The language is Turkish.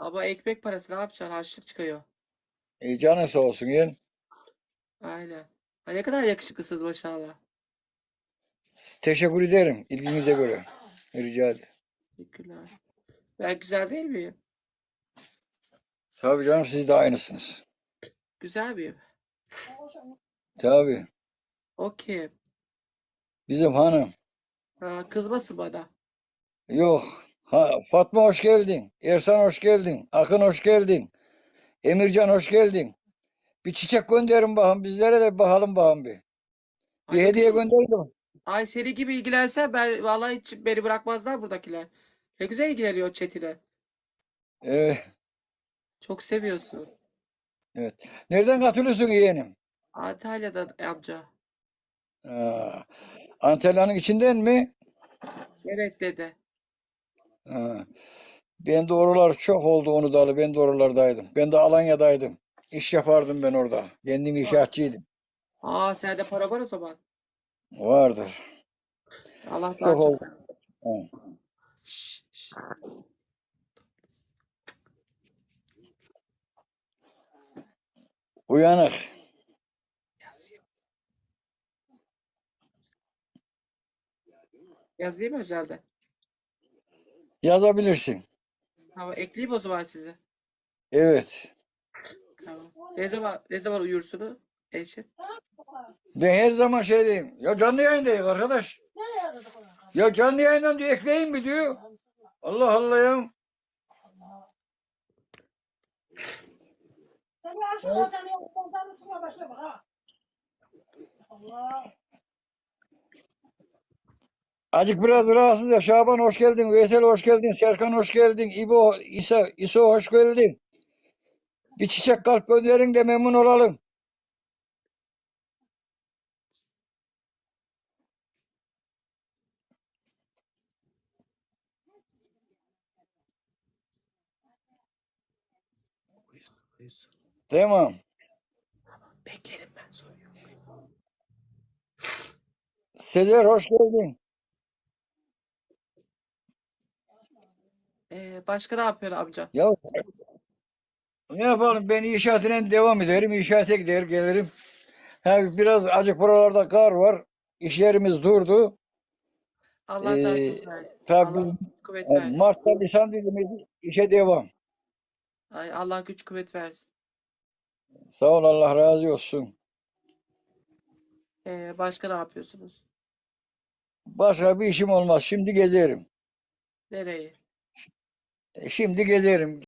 Ama ekmek parası ne yapacaksın? Harçlık çıkıyor. E, canın sağ olsun yeğen. Aynen. Ha, ne kadar yakışıklısınız maşallah. Teşekkür ederim ilginize göre. Rica ederim. Teşekkürler. Ben güzel değil miyim? Tabii canım siz de aynısınız. Güzel miyim? Tabii. Okey. Bizim hanım. Ha, kızmasın bana. Yok. Ha, Fatma hoş geldin. Ersan hoş geldin. Akın hoş geldin. Emircan hoş geldin. Bir çiçek gönderin bakalım bizlere de bakalım bakalım bir. Bir Ay, hediye gönderin. Ay seni gibi ilgilensen ben vallahi hiç beni bırakmazlar buradakiler. Ne güzel ilgileniyor chatine. Ee, Çok seviyorsun. evet. Nereden katılıyorsun yeğenim? Antalya'dan amca. Aa, Antalya'nın içinden mi? Evet dede. Ha. Ben de oralar çok oldu onu dalı. Ben de oralardaydım. Ben de Alanya'daydım. İş yapardım ben orada. Kendim inşaatçıydım. Aa sende para var o zaman. Vardır. Allah daha Çok çok. Ha. Uyanık. Yazayım mı özelde? Yazabilirsin. Tamam ekleyeyim o zaman sizi. Evet. Tamam. Ne zaman ne zaman uyursunuz? Eşin. Ben her zaman şey diyeyim. Ya canlı yayındayız arkadaş. Ya canlı yayından diyor ekleyin mi diyor. Allah Allah ya. Sen bir aşık olacaksın ya. Ondan çıkma başla bak ha. Allah. Acık biraz rahatsız ya. Şaban hoş geldin. Veysel hoş geldin. Serkan hoş geldin. İbo, İsa, İso hoş geldin. Bir çiçek kalp gönderin de memnun olalım. Tamam. Beklerim ben soruyorum. Sezer hoş geldin. Ee, başka ne yapıyorsun amca? Ya ne yapalım ben inşaatına devam ederim. İnşaata gider gelirim. Ha, biraz acık buralarda kar var. İş yerimiz durdu. Allah daha Ee, çok versin. tabii Allah güç kuvvet versin. Mart'ta Nisan dilimiz işe devam. Ay, Allah güç kuvvet versin. Sağ ol Allah razı olsun. Ee, başka ne yapıyorsunuz? Başka bir işim olmaz. Şimdi gezerim. Nereye? E, Şimdi gezerim.